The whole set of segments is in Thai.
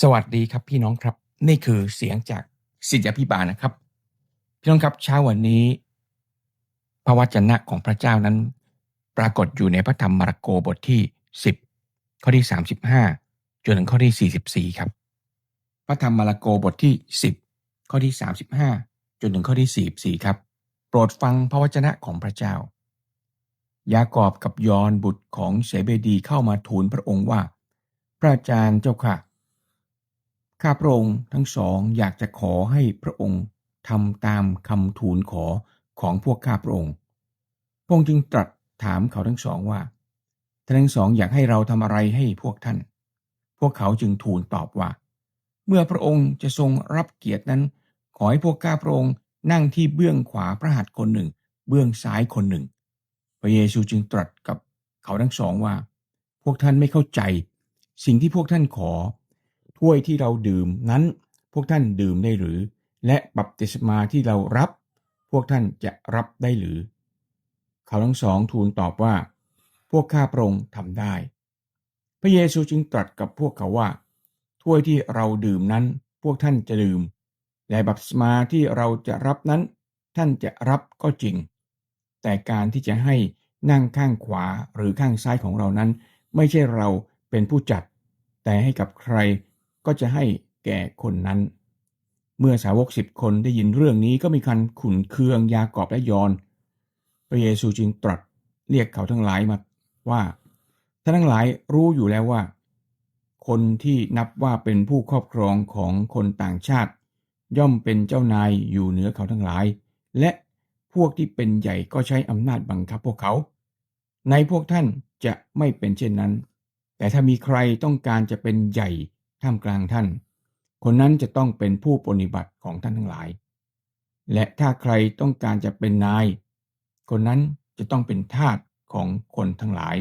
สวัสดีครับพี่น้องครับ นี่คือเสียงจากสิทธิพิบาลนะครับ พี่น้องครับเช้าวันนี้ พระวจนะของพระเจ้านั้น ปรากฏอยู่ในพระธรรมมาระโกบทที่ 10 ข้อที่ 35จนถึงข้อที่ 44 ครับ พระธรรมมาระโกบทที่ 10 ข้อที่ 35จนถึงข้อที่ 44 ครับ โปรดฟังพระวจนะของพระเจ้า ยากอบกับยอนบุตรของเสเบดีเข้ามาทูลพระองค์ว่า พระอาจารย์เจ้าค่ะ ข้าพระองค์ทั้งสองอยากจะขอให้พระองค์ทำตามคำทูลขอของพวกข้าพระองค์ พระองค์จึงตรัสถามเขาทั้งสองว่าท่านทั้งสองอยากให้เราทำอะไรให้พวกท่าน พวกเขาจึงทูลตอบว่า เมื่อพระองค์จะทรงรับเกียรตินั้น ขอให้พวกข้าพระองค์นั่งที่เบื้องขวาพระหัตถ์คนหนึ่ง เบื้องซ้ายคนหนึ่ง พระเยซูจึงตรัสกับเขาทั้งสองว่า พวกท่านไม่เข้าใจ สิ่งที่พวกท่านขอ ถ้วยที่เราดื่มนั้น พวกท่านดื่มได้หรือ และบัพติศมาที่เรารับ พวกท่านจะรับได้หรือ เขาทั้งสองทูลตอบว่า พวกข้าพระองค์ทำได้ พระเยซูจึงตรัสกับพวกเขาว่า ถ้วยที่เราดื่มนั้น พวกท่านจะดื่ม และบัพติศมาที่เราจะรับนั้น ท่านจะรับก็จริง แต่การที่จะให้นั่งข้างขวาหรือข้างซ้ายของเรานั้น ไม่ใช่เราเป็นผู้จัด แต่ให้กับใคร ก็จะให้แก่คนนั้น เมื่อสาวกสิบคนได้ยินเรื่องนี้ก็มีการขุนเคืองยากอบและยอน พระเยซูจึงตรัสเรียกเขาทั้งหลายมาว่าท่านทั้งหลายรู้อยู่แล้วว่า คนที่นับว่าเป็นผู้ครอบครองของคนต่างชาติ ย่อมเป็นเจ้านายอยู่เหนือเขาทั้งหลาย และพวกที่เป็นใหญ่ก็ใช้อำนาจบังคับพวกเขา ในพวกท่านจะไม่เป็นเช่นนั้น แต่ถ้ามีใครต้องการจะเป็นใหญ่ ท่ามกลางท่าน คนนั้นจะต้องเป็นผู้ปฏิบัติของท่านทั้งหลาย และถ้าใครต้องการจะเป็นนาย คนนั้นจะต้องเป็นทาสของคนทั้งหลาย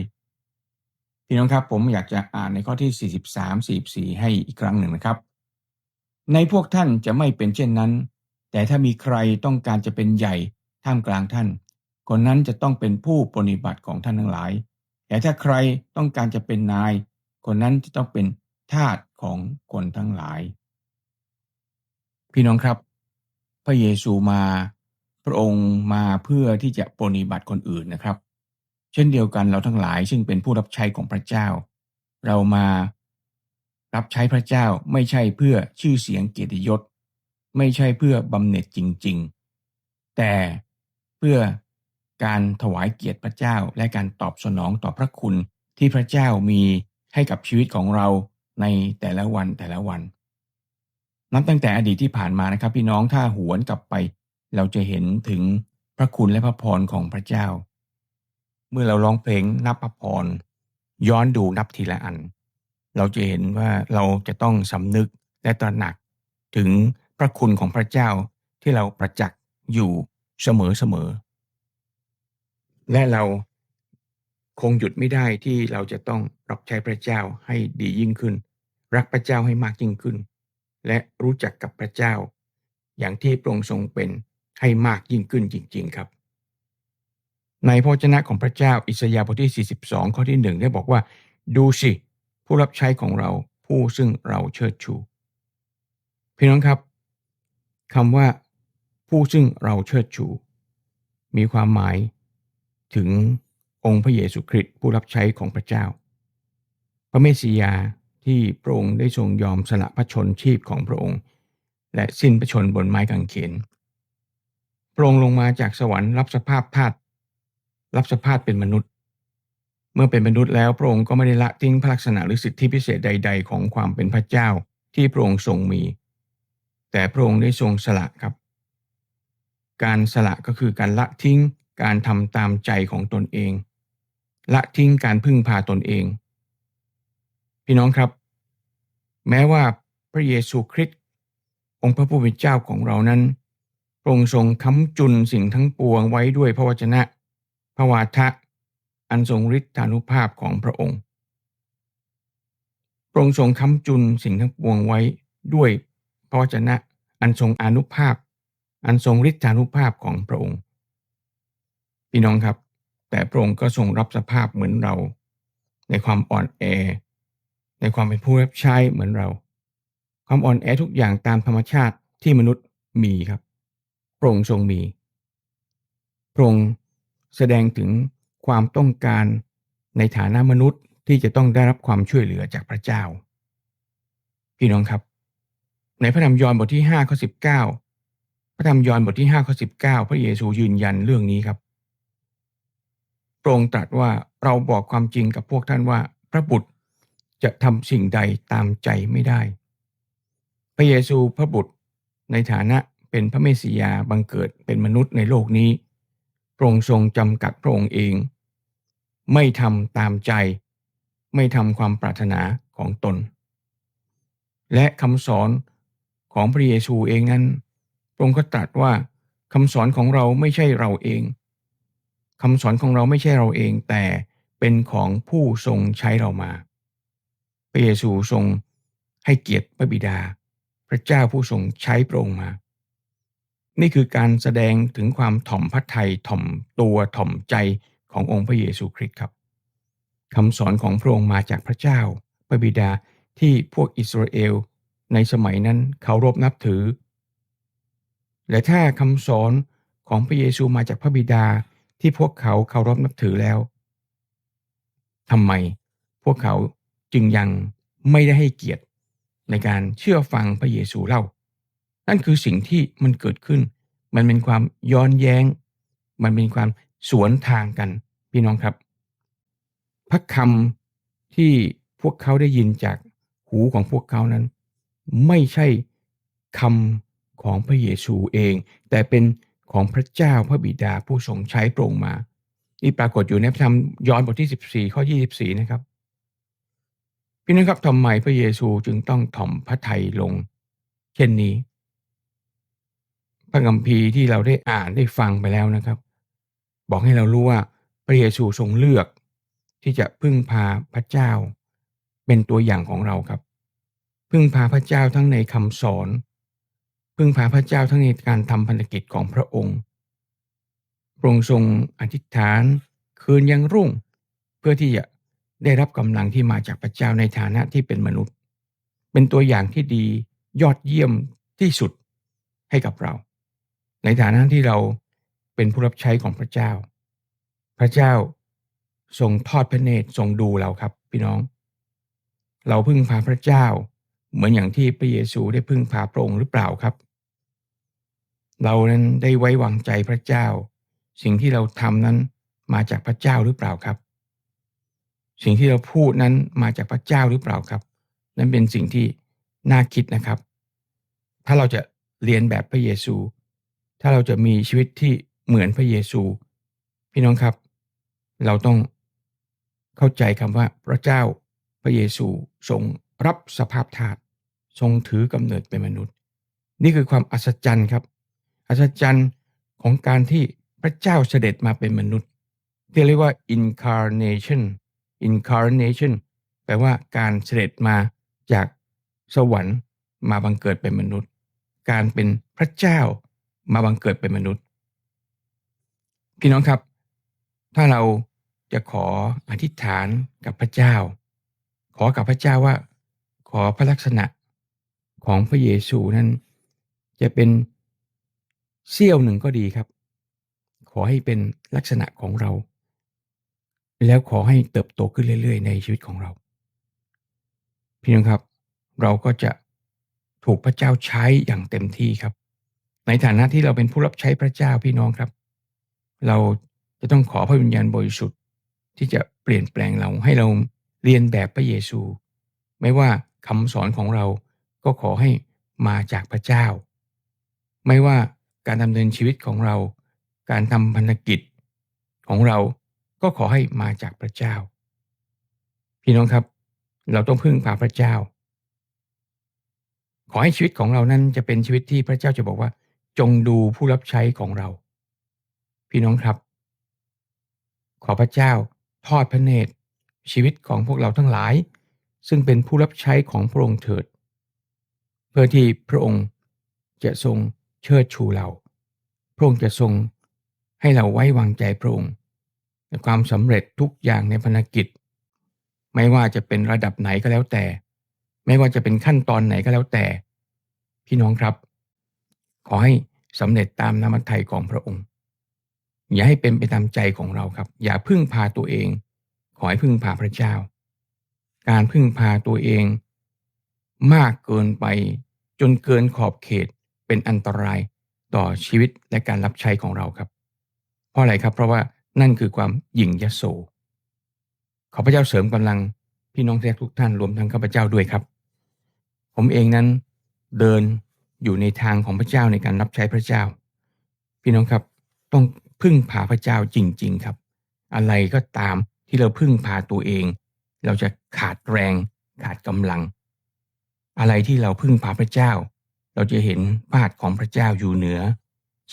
พี่น้องครับผมอยากจะอ่านในข้อที่ 43 44 ให้อีกครั้งหนึ่งนะครับ ในพวกท่านจะไม่เป็นเช่นนั้น แต่ถ้ามีใครต้องการจะเป็นใหญ่ท่ามกลางท่าน คนนั้นจะต้องเป็นผู้ปฏิบัติของท่านทั้งหลาย แต่ถ้าใครต้องการจะเป็นนาย คนนั้นจะต้องเป็นทาส ของคนทั้งหลาย พี่น้องครับ พระเยซูมาพระองค์มาเพื่อที่จะปฏิบัติคนอื่นนะครับ เช่นเดียวกันเราทั้งหลายซึ่งเป็นผู้รับใช้ของพระเจ้า เรามารับใช้พระเจ้าไม่ใช่เพื่อชื่อเสียงเกียรติยศ ไม่ใช่เพื่อบำเหน็จจริง ๆ แต่เพื่อการถวายเกียรติพระเจ้าและการตอบสนองต่อพระคุณที่พระเจ้ามีให้กับชีวิตของเรา ในแต่ละวันแต่ละวัน นับตั้งแต่อดีตที่ผ่านมานะครับ พี่น้องถ้าหวนกลับไป เราจะเห็นถึงพระคุณและพระพรของพระเจ้า เมื่อเราร้องเพลงนับพระพรย้อนดูนับทีละอัน เราจะเห็นว่าเราจะต้องสำนึกและตระหนัก ถึงพระคุณของพระเจ้าที่เราประจักษ์อยู่เสมอเสมอและเรา คงหยุดไม่ได้ที่เราจะต้องรับใช้พระเจ้าให้ดียิ่งขึ้น รักพระเจ้าให้มากยิ่งขึ้น และรู้จักกับพระเจ้า อย่างที่พระองค์ทรงเป็นให้มากยิ่งขึ้นจริง ๆครับ ในพระเจ้าของพระเจ้าอิสยาห์บทที่ 42 ข้อที่หนึ่งได้บอกว่า ดูสิ ผู้รับใช้ของเราผู้ซึ่งเราเชิดชู พี่น้องครับคำว่าผู้ซึ่งเราเชิดชู มีความหมายถึง องค์พระเยซูคริสต์ผู้รับใช้ของพระเจ้า พระเมสสิยาที่พระองค์ได้ทรงยอมสละพระชนชีพของพระองค์ และสิ้นพระชนบนไม้กางเขนพระองค์ลงมาจากสวรรค์รับสภาพธาตุรับสภาพเป็นมนุษย์ เมื่อเป็นมนุษย์แล้วพระองค์ก็ไม่ได้ละทิ้งพระลักษณะหรือสิทธิพิเศษใด ๆ ของความเป็นพระเจ้าที่พระองค์ทรงมี แต่พระองค์ได้ทรงสละครับ การสละก็คือการละทิ้งการทำตามใจของตนเอง ละทิ้งการพึ่งพาตนเอง พี่น้องครับ แม้ว่าพระเยซูคริสต์องค์พระผู้เป็นเจ้าของเรานั้นพรงทรงค้ำจุนสิ่งทั้งปวงไว้ด้วยพระวจนะ พระวาทะ อันทรงฤทธานุภาพของพระองค์พระองค์ทรงค้ำจุนสิ่งทั้งปวงไว้ด้วยพระวจนะ อันทรงอนุภาพ อันทรงฤทธานุภาพของพระองค์ พี่น้องครับ แต่พระองค์ก็ทรงรับสภาพเหมือนเรา ในความอ่อนแอ ในความเป็นผู้รับใช้เหมือนเรา ความอ่อนแอทุกอย่างตามธรรมชาติที่มนุษย์มีครับพระองค์ทรงมีพระองค์แสดงถึงความต้องการในฐานะมนุษย์ที่จะต้องได้รับความช่วยเหลือจากพระเจ้า พี่น้องครับ ในพระธรรมยอห์นบทที่5ข้อ19 พระธรรมยอห์นบทที่5ข้อ19 พระเยซูยืนยันเรื่องนี้ครับ พระองค์ตรัสว่าเราบอกความจริงกับพวกท่านว่า พระบุตรจะทำสิ่งใดตามใจไม่ได้ พระเยซูพระบุตรในฐานะเป็นพระเมสสิยาบังเกิดเป็นมนุษย์ในโลกนี้ พระองค์ทรงจำกัดพระองค์เอง ไม่ทำตามใจ ไม่ทำความปรารถนาของตน และคำสอนของพระเยซูเองนั้นพระองค์ก็ตรัสว่าคำสอนของเราไม่ใช่เราเอง คำสอนของเราไม่ใช่เราเองแต่เป็นของผู้ทรงใช้เรามา พระเยซูทรงให้เกียรติพระบิดา พระเจ้าผู้ทรงใช้พระองค์มา นี่คือการแสดงถึงความถ่อมพระทัยถ่อมตัวถ่อมใจขององค์พระเยซูคริสต์ครับคำสอนของพระองค์มาจากพระเจ้า พระบิดาที่พวกอิสราเอลในสมัยนั้นเคารพนับถือ และถ้าคำสอนของพระเยซูมาจากพระบิดา ที่พวกเขาเคารพนับถือแล้วทำไมพวกเขาจึงยังไม่ได้ให้เกียรติในการเชื่อฟังพระเยซูเล่า นั่นคือสิ่งที่มันเกิดขึ้น มันเป็นความย้อนแย้ง มันเป็นความสวนทางกัน พี่น้องครับ พระคำที่พวกเขาได้ยินจากหูของพวกเขานั้น ไม่ใช่คำของพระเยซูเอง แต่เป็น ของพระเจ้าพระบิดาผู้ทรงใช้โปร่งมา นี่ปรากฏอยู่ในพระธรรมย้อนบทที่ 14 ข้อ 24 นะครับ พี่น้องครับทำไมพระเยซูจึงต้องถ่อมพระทัยลง เช่นนี้ พระคัมภีร์ที่เราได้อ่านได้ฟังไปแล้วนะครับ บอกให้เรารู้ว่าพระเยซูทรงเลือก ที่จะพึ่งพาพระเจ้า เป็นตัวอย่างของเราครับ พึ่งพาพระเจ้าทั้งในคำสอน พึ่งพาพระเจ้าทั้งในการทำพันธกิจของพระองค์พระองค์ทรงอธิษฐานคืนยังรุ่ง เพื่อที่จะได้รับกำลังที่มาจากพระเจ้าในฐานะที่เป็นมนุษย์ เป็นตัวอย่างที่ดียอดเยี่ยมที่สุดให้กับเรา ในฐานะที่เราเป็นผู้รับใช้ของพระเจ้า พระเจ้าทรงทอดพระเนตรทรงดูเราครับ พี่น้อง เราพึ่งพาพระเจ้า เหมือนอย่างที่พระเยซูได้พึ่งพาพระองค์หรือเปล่าครับ เรานั้นได้ไว้วางใจพระเจ้า สิ่งที่เราทำนั้นมาจากพระเจ้าหรือเปล่าครับ สิ่งที่เราพูดนั้นมาจากพระเจ้าหรือเปล่าครับ นั้นเป็นสิ่งที่น่าคิดนะครับ ถ้าเราจะเรียนแบบพระเยซู ถ้าเราจะมีชีวิตที่เหมือนพระเยซู พี่น้องครับ เราต้องเข้าใจคำว่าพระเจ้าพระเยซูทรงรับสภาพธาตุทรงถือกำเนิดเป็นมนุษย์ นี่คือความอัศจรรย์ครับ อัศจรรย์ของการที่พระเจ้าเสด็จมาเป็นมนุษย์ ที่เรียกว่า incarnation incarnation แปลว่าการเสด็จมาจากสวรรค์มาบังเกิดเป็นมนุษย์ การเป็นพระเจ้ามาบังเกิดเป็นมนุษย์ พี่น้องครับ ถ้าเราจะขออธิษฐานกับพระเจ้า ขอกับพระเจ้าว่า ขอพระลักษณะของพระเยซูนั้น จะเป็น เสี้ยวหนึ่งก็ดีครับ ขอให้เป็นลักษณะของเรา แล้วขอให้เติบโตขึ้นเรื่อย ๆ ในชีวิตของเรา พี่น้องครับ เราก็จะถูกพระเจ้าใช้อย่างเต็มที่ครับ ในฐานะที่เราเป็นผู้รับใช้พระเจ้าพี่น้องครับ เราจะต้องขอพระวิญญาณบริสุทธิ์ที่จะเปลี่ยนแปลงเราให้เราเรียนแบบพระเยซู ไม่ว่าคำสอนของเราก็ขอให้มาจากพระเจ้า ไม่ว่า การดำเนินชีวิตของเรา การทำพันธกิจของเราก็ขอให้มาจากพระเจ้า พี่น้องครับ เราต้องพึ่งพาพระเจ้า ขอให้ชีวิตของเรานั้นจะเป็นชีวิตที่พระเจ้าจะบอกว่า จงดูผู้รับใช้ของเรา พี่น้องครับ ขอพระเจ้าทอดพระเนตรชีวิตของพวกเราทั้งหลาย ซึ่งเป็นผู้รับใช้ของพระองค์เถิด เพื่อที่พระองค์จะทรง เชิดชูเรา พระองค์จะทรงให้เราไว้วางใจพระองค์ในความสำเร็จทุกอย่างในภารกิจ ไม่ว่าจะเป็นระดับไหนก็แล้วแต่ ไม่ว่าจะเป็นขั้นตอนไหนก็แล้วแต่ พี่น้องครับ ขอให้สำเร็จตามน้ำมันไทยของพระองค์ อย่าให้เป็นไปตามใจของเราครับ อย่าพึ่งพาตัวเอง ขอให้พึ่งพาพระเจ้า การพึ่งพาตัวเอง มากเกินไปจนเกินขอบเขต เป็นอันตรายต่อชีวิตและการรับใช้ของเราครับ เพราะอะไรครับ เพราะว่านั่นคือความหยิ่งยโสขอพระเจ้าเสริมกำลังพี่น้องแทุกท่านรวมทั้งข้าพเจ้าด้วยครับ ผมเองนั้นเดินอยู่ในทางของพระเจ้าในการรับใช้พระเจ้า พี่น้องครับต้องพึ่งพาพระเจ้าจริง ๆครับ อะไรก็ตามที่เราพึ่งพาตัวเอง เราจะขาดแรง ขาดกำลัง อะไรที่เราพึ่งพาพระเจ้า เราจะเห็นพาดของพระเจ้าอยู่เหนือ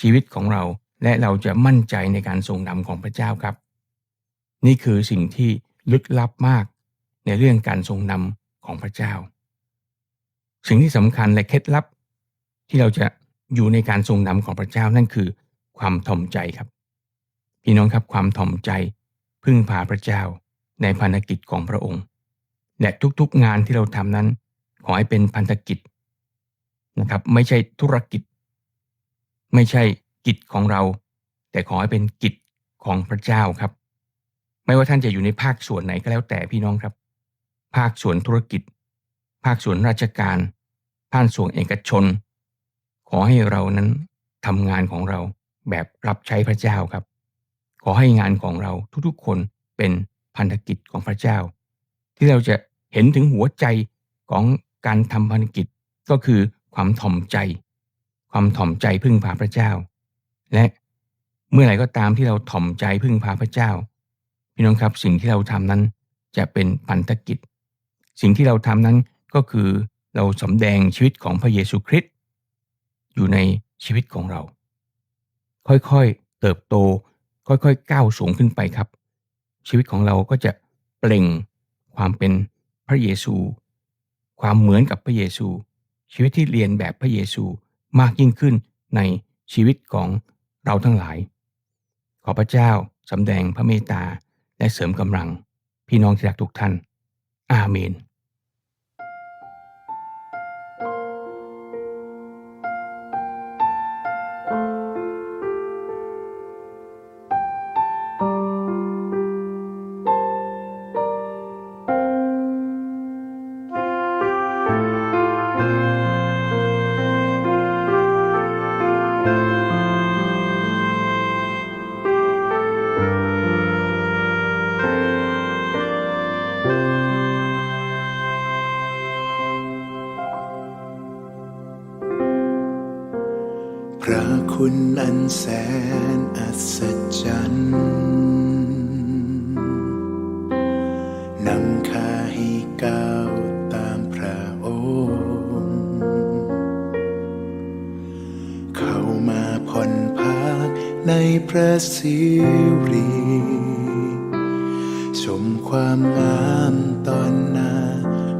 ชีวิตของเราและเราจะมั่นใจในการทรงนำของพระเจ้าครับ นี่คือสิ่งที่ลึกลับมากในเรื่องการทรงนำของพระเจ้า สิ่งที่สำคัญและเคล็ดลับ ที่เราจะอยู่ในการทรงนำของพระเจ้านั่นคือ ความถ่อมใจครับ พี่น้องครับความถ่อมใจ พึ่งพาพระเจ้าในพันธกิจของพระองค์ และทุกๆงานที่เราทำนั้น ขอให้เป็นพันธกิจ นะครับ ไม่ใช่ธุรกิจ ไม่ใช่กิจของเรา แต่ขอให้เป็นกิจของพระเจ้าครับ ไม่ว่าท่านจะอยู่ในภาคส่วนไหนก็แล้วแต่พี่น้องครับ ภาคส่วนธุรกิจ ภาคส่วนราชการภาคส่วนเอกชน ขอให้เรานั้นทำงานของเราแบบรับใช้พระเจ้าครับ ขอให้งานของเราทุกๆคนเป็นพันธกิจของพระเจ้า ที่เราจะเห็นถึงหัวใจของการทำพันธกิจก็คือ ความถ่อมใจ ความถ่อมใจพึ่งพาพระเจ้า และเมื่อไหร่ก็ตามที่เราถ่อมใจพึ่งพาพระเจ้า พี่น้องครับสิ่งที่เราทำนั้นจะเป็นพันธกิจ สิ่งที่เราทำนั้นก็คือเราสำแดงชีวิตของพระเยซูคริสต์อยู่ในชีวิตของเรา ค่อยๆเติบโต ค่อยๆก้าวสูงขึ้นไปครับ ชีวิตของเราก็จะเปล่งความเป็นพระเยซู ความเหมือนกับพระเยซู ชีวิตที่เรียนแบบพระเยซูมากยิ่งขึ้นในชีวิตของเราทั้งหลาย ขอพระเจ้าสำแดงพระเมตตาและเสริมกำลัง พี่น้องที่รักทุกท่าน อาเมน แสนอัศจรรย์นำข้าให้ก้าวตามพระองค์เข้ามาผ่อนพักในพระสิริชมความงามตอนหน้า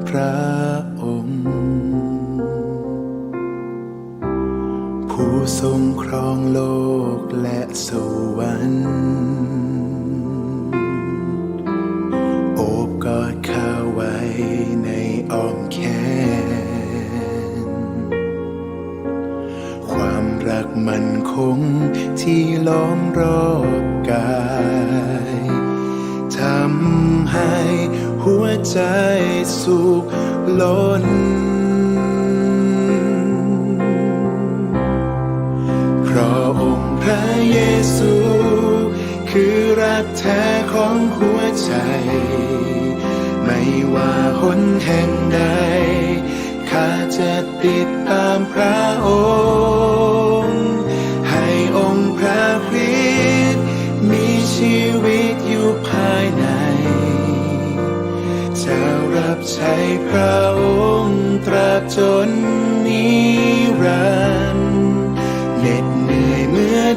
พระองค์ ผู้ทรง รองโลกและสวรรค์โอบกอดข้าไว้ในอ้อมแขน ความรักมันคงที่ล้อมรอบกายทำให้หัวใจสุขล้น ซู คือรักแท้ของหัวใจ ไม่ว่าหนแห่งใด ข้าจะติดตามพระองค์ ให้องค์พระคริสต์มีชีวิตอยู่ภายใน จะรับใช้พระองค์ตราบจน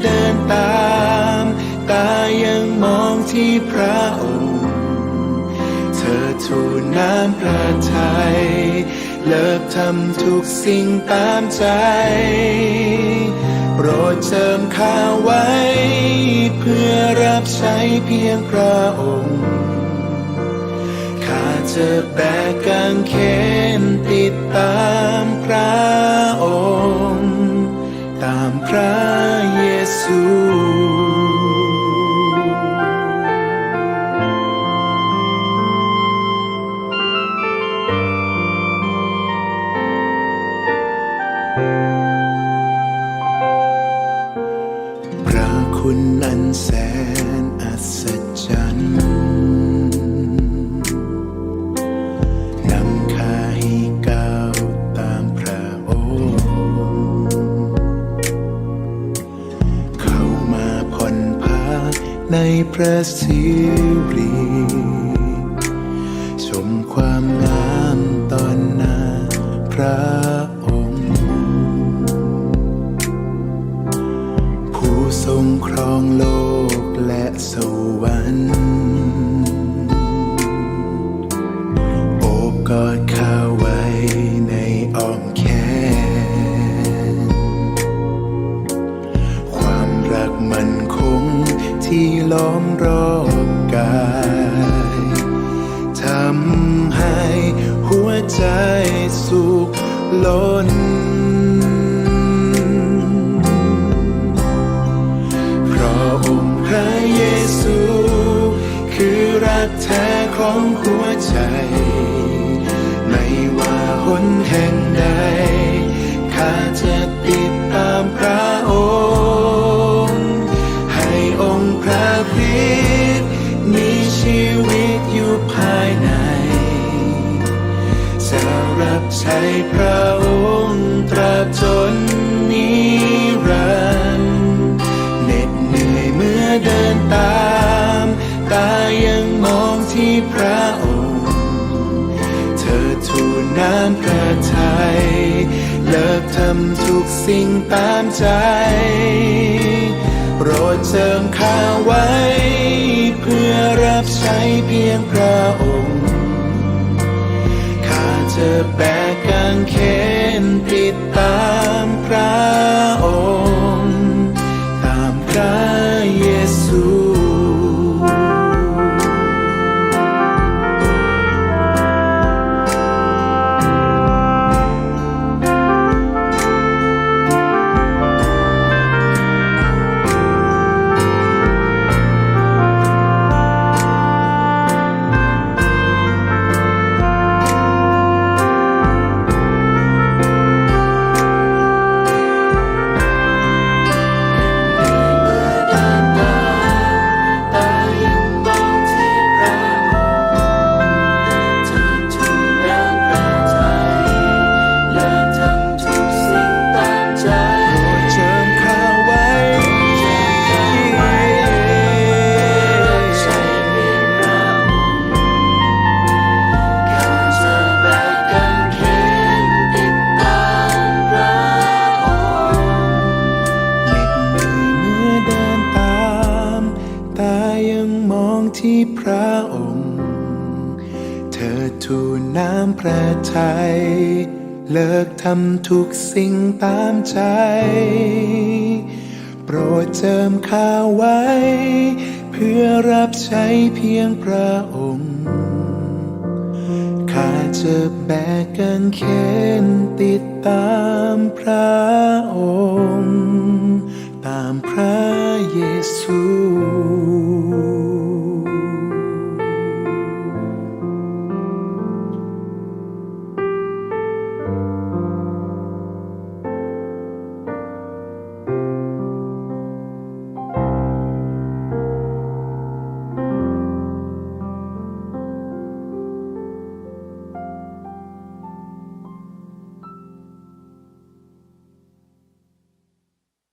เดินตาม ตายังมองที่พระองค์ เธอทูน้ำพระทัยเลิกทำทุกสิ่งตามใจ โปรดเจิมข้าไว้ เพื่อรับใช้เพียงพระองค์ข้าจะแบกกางเขนติดตามพระองค์ ตามพระเยซู มความงามตอนนาพระ ยังมองที่พระองค์ เธอทูลน้ำพระทัยเลิกทำทุกสิ่งตามใจโปรดเสริมข้าไว้ เพื่อรับใช้เพียงพระองค์ข้าจะแบกกางเขนติดตา ทำทุกสิ่งตามใจ โปรดเจิมข้าไว้ เพื่อรับใช้เพียงพระองค์ ข้าจะแบกกางเขนติดตามพระองค์ ตามพระเยซู